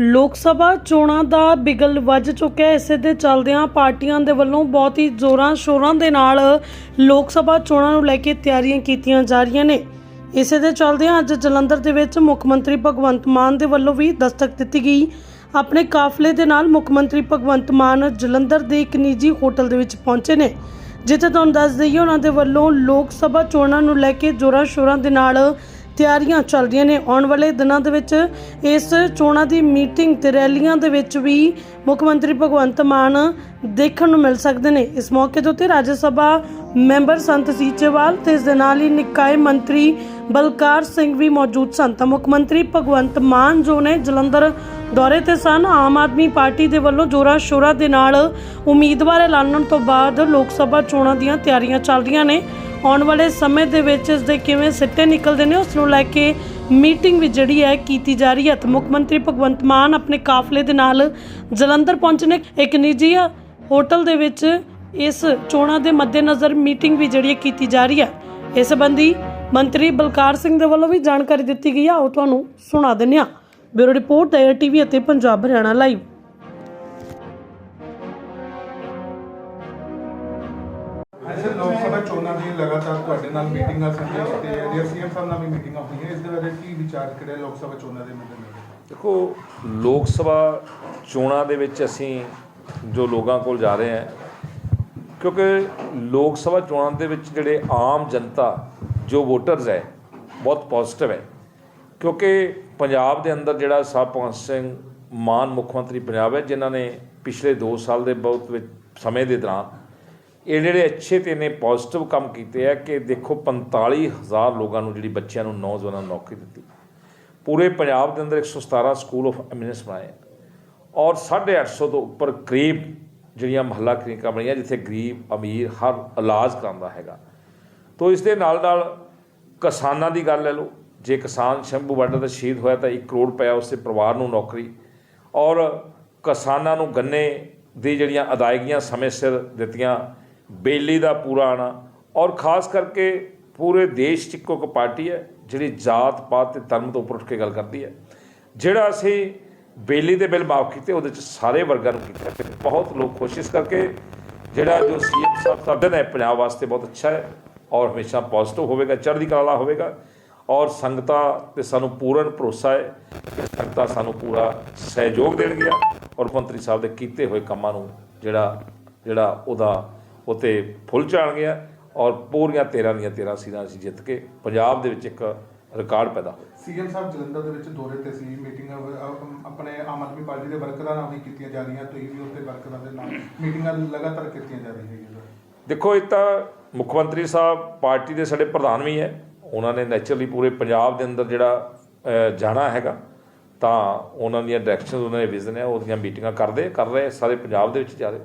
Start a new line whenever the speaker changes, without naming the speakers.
ਲੋਕ ਸਭਾ ਚੋਣਾਂ ਦਾ ਬਿਗਲ ਵੱਜ ਚੁੱਕਿਆ ਹੈ। ਇਸੇ ਦੇ ਚੱਲਦਿਆਂ ਪਾਰਟੀਆਂ ਦੇ ਵੱਲੋਂ ਬਹੁਤ ਹੀ ਜ਼ੋਰਾਂ ਸ਼ੋਰਾਂ ਦੇ ਨਾਲ ਲੋਕ ਸਭਾ ਚੋਣਾਂ ਨੂੰ ਲੈ ਕੇ ਤਿਆਰੀਆਂ ਕੀਤੀਆਂ ਜਾ ਰਹੀਆਂ ਨੇ। ਇਸੇ ਦੇ ਚੱਲਦਿਆਂ ਅੱਜ ਜਲੰਧਰ ਦੇ ਵਿੱਚ ਮੁੱਖ ਮੰਤਰੀ ਭਗਵੰਤ ਮਾਨ ਦੇ ਵੱਲੋਂ ਵੀ ਦਸਤਕ ਦਿੱਤੀ ਗਈ। ਆਪਣੇ ਕਾਫਲੇ ਦੇ ਨਾਲ ਮੁੱਖ ਮੰਤਰੀ ਭਗਵੰਤ ਮਾਨ ਜਲੰਧਰ ਦੇ ਇੱਕ ਨਿੱਜੀ ਹੋਟਲ ਦੇ ਵਿੱਚ ਪਹੁੰਚੇ ਨੇ। ਜਿੱਥੇ ਤੁਹਾਨੂੰ ਦੱਸ ਦਈਏ, ਉਹਨਾਂ ਦੇ ਵੱਲੋਂ ਲੋਕ ਸਭਾ ਚੋਣਾਂ ਨੂੰ ਲੈ ਕੇ ਜ਼ੋਰਾਂ ਸ਼ੋਰਾਂ ਦੇ ਨਾਲ ਤਿਆਰੀਆਂ ਚੱਲ ਰਹੀਆਂ ਨੇ। ਆਉਣ ਵਾਲੇ ਦਿਨਾਂ ਦੇ ਵਿੱਚ ਇਸ ਚੋਣਾਂ ਦੀ ਮੀਟਿੰਗ ਤੇ ਰੈਲੀਆਂ ਦੇ ਵਿੱਚ ਵੀ ਮੁੱਖ ਮੰਤਰੀ ਭਗਵੰਤ ਮਾਨ ਦੇਖਣ ਨੂੰ ਮਿਲ ਸਕਦੇ ਨੇ। ਇਸ ਮੌਕੇ ਦੇ ਉੱਤੇ ਰਾਜ ਸਭਾ ਮੈਂਬਰ ਸੰਤ ਸੀਚੇਵਾਲ ਤੇ ਇਸ ਦੇ ਨਾਲ ਹੀ ਨਿਕਾਏ ਮੰਤਰੀ ਬਲਕਾਰ ਸਿੰਘ ਵੀ ਮੌਜੂਦ ਸਨ। ਤਾਂ ਮੁੱਖ ਮੰਤਰੀ ਭਗਵੰਤ ਮਾਨ ਜੋ ਨੇ ਜਲੰਧਰ ਦੌਰੇ ਤੇ ਸਨ, ਆਮ ਆਦਮੀ ਪਾਰਟੀ ਦੇ ਵੱਲੋਂ ਜੋਰਾਂ ਸ਼ੋਰਾਂ ਦੇ ਨਾਲ ਉਮੀਦਵਾਰ ਐਲਾਨਣ ਤੋਂ ਬਾਅਦ ਲੋਕ ਸਭਾ ਚੋਣਾਂ ਦੀਆਂ ਤਿਆਰੀਆਂ ਚੱਲ ਰਹੀਆਂ ਨੇ। ਆਉਣ ਵਾਲੇ ਸਮੇਂ ਦੇ ਵਿੱਚ ਇਸ ਦੇ ਕਿਵੇਂ ਸਿੱਟੇ ਨਿਕਲਦੇ ਨੇ ਉਸ ਨੂੰ ਲੈ ਕੇ ਮੀਟਿੰਗ ਵੀ ਜਿਹੜੀ ਹੈ ਕੀਤੀ ਜਾ ਰਹੀ ਹੈ। ਤੇ ਮੁੱਖ ਮੰਤਰੀ ਭਗਵੰਤ ਮਾਨ ਆਪਣੇ ਕਾਫਲੇ ਦੇ ਨਾਲ ਜਲੰਧਰ ਪਹੁੰਚੇ ਨੇ। ਇੱਕ ਨਿੱਜੀ ਹੋਟਲ ਦੇ ਵਿੱਚ ਇਸ ਚੋਣਾਂ ਦੇ ਮੱਦੇਨਜ਼ਰ ਮੀਟਿੰਗ ਵੀ ਜਿਹੜੀ ਕੀਤੀ ਜਾ ਰਹੀ ਹੈ। ਇਸ ਸੰਬੰਧੀ ਮੰਤਰੀ ਬਲਕਾਰ ਸਿੰਘ ਦੇ ਵੱਲੋਂ ਵੀ ਜਾਣਕਾਰੀ ਦਿੱਤੀ ਗਈ ਆ ਉਹ ਤੁਹਾਨੂੰ ਸੁਣਾ ਦਿੰਦੇ ਆ ਬਿਊਰੋ ਰਿਪੋਰਟ ਦਾ ਟੀਵੀ ਅਤੇ ਪੰਜਾਬ ਹਰਿਆਣਾ ਲਾਈਵ।
ਅੱਜ ਚੋਣਾਂ ਦੀ ਲਗਾਤਾਰ ਤੁਹਾਡੇ ਨਾਲ ਮੀਟਿੰਗਾਂ ਸੰਜੇ ਤੇ ਡੀਆਰ ਸੀਐਮ ਸਾਹਿਬ ਨਾਲ ਵੀ ਮੀਟਿੰਗਾਂ ਹੋਈਆਂ। ਇਸ ਦੇ ਬਾਰੇ ਕੀ ਵਿਚਾਰ ਕਰਿਆ ਲੋਕ ਸਭਾ ਚੋਣਾਂ ਦੇ ਮੁੱਦੇ
ਦੇਖੋ, ਲੋਕ ਸਭਾ ਚੋਣਾਂ ਦੇ ਵਿੱਚ ਅਸੀਂ ਜੋ ਲੋਕਾਂ ਕੋਲ ਜਾ ਰਹੇ ਹਾਂ, ਕਿਉਂਕਿ ਲੋਕ ਸਭਾ ਚੋਣਾਂ ਦੇ ਵਿੱਚ ਜਿਹੜੇ ਆਮ ਜਨਤਾ, ਜੋ ਵੋਟਰਸ ਹੈ, ਬਹੁਤ ਪੋਜ਼ਿਟਿਵ ਹੈ। ਕਿਉਂਕਿ ਪੰਜਾਬ ਦੇ ਅੰਦਰ ਜਿਹੜਾ ਸਾਹਿਬ ਭਗਵੰਤ ਸਿੰਘ, ਮਾਨ ਮੁੱਖ ਮੰਤਰੀ ਪੰਜਾਬ ਹੈ, ਜਿਨ੍ਹਾਂ ਨੇ ਪਿਛਲੇ 2 ਸਾਲ ਦੇ ਬਹੁਤ ਵਿੱਚ ਸਮੇਂ ਦੇ ਦੌਰਾਨ ਇਹ ਜਿਹੜੇ ਅੱਛੇ ਤੇ ਨੇ ਪੋਜ਼ਿਟਿਵ ਕੰਮ ਕੀਤੇ ਆ ਕਿ ਦੇਖੋ 45000 ਲੋਕਾਂ ਨੂੰ, ਜਿਹੜੀ ਬੱਚਿਆਂ ਨੂੰ, ਨੌਜਵਾਨਾਂ ਨੂੰ ਨੌਕਰੀ ਦਿੱਤੀ। ਪੂਰੇ ਪੰਜਾਬ ਦੇ ਅੰਦਰ 117 ਸਕੂਲ ਆਫ ਐਮਿਨੈਂਸ ਬਣਾਏ ਆ। ਔਰ 850 ਤੋਂ ਉੱਪਰ ਕਰੀਬ ਜਿਹੜੀਆਂ ਮਹੱਲਾ ਕਲੀਨਿਕਾਂ ਬਣੀਆਂ, ਜਿੱਥੇ ਗਰੀਬ, ਅਮੀਰ ਹਰ ਇਲਾਜ ਕਰਾਉਂਦਾ ਹੈਗਾ। ਤੋਂ ਇਸ ਦੇ ਨਾਲ ਨਾਲ ਕਿਸਾਨਾਂ ਦੀ ਗੱਲ ਲੈ ਲਓ। ਜੇ ਕਿਸਾਨ ਸ਼ੰਭੂ ਬਾਰਡਰ ਦਾ ਸ਼ਹੀਦ ਹੋਇਆ ਤਾਂ 1 ਕਰੋੜ ਪਿਆ ਉਸੇ ਪਰਿਵਾਰ ਨੂੰ ਨੌਕਰੀ। ਔਰ ਕਿਸਾਨਾਂ ਨੂੰ ਗੰਨੇ ਦੀ ਜਿਹੜੀਆਂ ਅਦਾਇਗੀਆਂ ਸਮੇਂ ਸਿਰ ਦਿੱਤੀਆਂ ਬਿਜਲੀ ਦਾ ਪੂਰਾ ਆਣਾ। ਔਰ ਖਾਸ ਕਰਕੇ ਪੂਰੇ ਦੇਸ਼ 'ਚ ਇੱਕੋ ਇੱਕ ਪਾਰਟੀ ਹੈ, ਜਿਹੜੀ ਜਾਤ ਪਾਤ ਤੇ ਧਰਮ ਤੋਂ ਉੱਪਰ ਉੱਠ ਕੇ ਗੱਲ ਕਰਦੀ ਹੈ। ਜਿਹੜਾ ਅਸੀਂ ਬਿਜਲੀ ਦੇ ਬਿੱਲ ਮਾਫ ਕੀਤੇ, ਉਹਦੇ 'ਚ ਸਾਰੇ ਵਰਗਾਂ ਨੂੰ ਕੀਤਾ। ਤੇ ਬਹੁਤ ਲੋਕ ਕੋਸ਼ਿਸ਼ ਕਰਕੇ ਜਿਹੜਾ ਜੋ ਸੀਐਮ ਸਾਹਿਬ ਸਾਧਨ ਹੈ ਪੰਜਾਬ ਵਾਸਤੇ ਬਹੁਤ ਅੱਛਾ ਹੈ ਔਰ ਹਮੇਸ਼ਾ ਪੋਜ਼ਿਟਿਵ ਹੋਵੇਗਾ, ਚੜ੍ਹਦੀ ਕਲਾ ਹੋਵੇਗਾ। ਔਰ ਸੰਗਤਾਂ ਤੇ ਸਾਨੂੰ ਪੂਰਨ ਭਰੋਸਾ ਹੈ ਕਿ ਸੰਗਤਾਂ ਸਾਨੂੰ ਪੂਰਾ ਸਹਿਯੋਗ ਦੇਣਗੀਆਂ। ਔਰ ਮੰਤਰੀ ਸਾਹਿਬ ਦੇ ਕੀਤੇ ਹੋਏ ਕੰਮਾਂ ਨੂੰ ਜਿਹੜਾ ਜਿਹੜਾ ਉਹਦਾ ਉਤੇ ਫੁੱਲ ਚਾਣਗੀਆਂ ਔਰ ਪੂਰੀਆਂ 13 ਦੀਆਂ 13 ਸੀਟਾਂ ਅਸੀਂ ਜਿੱਤ ਕੇ ਪੰਜਾਬ ਦੇ ਵਿੱਚ ਇੱਕ ਰਿਕਾਰਡ ਪੈਦਾ ਹੋਇਆ।
ਸੀਐਮ ਸਾਹਿਬ ਜਲੰਧਰ ਦੇ ਵਿੱਚ ਦੌਰੇ ਤੇ ਸੀ ਮੀਟਿੰਗਾਂ ਆਪਣੇ ਆਮ ਆਦਮੀ ਪਾਰਟੀ ਦੇ ਵਰਕਰਾਂ ਨਾਲ ਵੀ ਕੀਤੀਆਂ ਜਾ ਰਹੀਆਂ ਤੁਸੀਂ ਵੀ ਉੱਥੇ ਵਰਕਰਾਂ ਦੇ ਨਾਲ ਮੀਟਿੰਗਾਂ ਲਗਾਤਾਰ ਕੀਤੀਆਂ ਜਾ ਰਹੀਆਂ ਹੈਗੀਆਂ।
ਦੇਖੋ ਇਹ ਤਾਂ ਮੁੱਖ ਮੰਤਰੀ ਸਾਹਿਬ ਪਾਰਟੀ ਦੇ ਸਾਡੇ ਪ੍ਰਧਾਨ ਵੀ ਹੈ ਉਹਨਾਂ ਨੇ ਨੈਚੁਰਲੀ ਪੂਰੇ ਪੰਜਾਬ ਦੇ ਅੰਦਰ ਜਿਹੜਾ ਜਾਣਾ ਹੈਗਾ ਤਾਂ ਉਹਨਾਂ ਦੀਆਂ ਡਾਇਰੈਕਸ਼ਨਸ ਉਹਨਾਂ ਦੇ ਵਿਜ਼ਨ ਹੈ ਉਹਦੀਆਂ ਮੀਟਿੰਗਾਂ ਕਰਦੇ ਕਰ ਰਹੇ ਸਾਰੇ ਪੰਜਾਬ ਦੇ ਵਿੱਚ ਜਾ ਰਹੇ।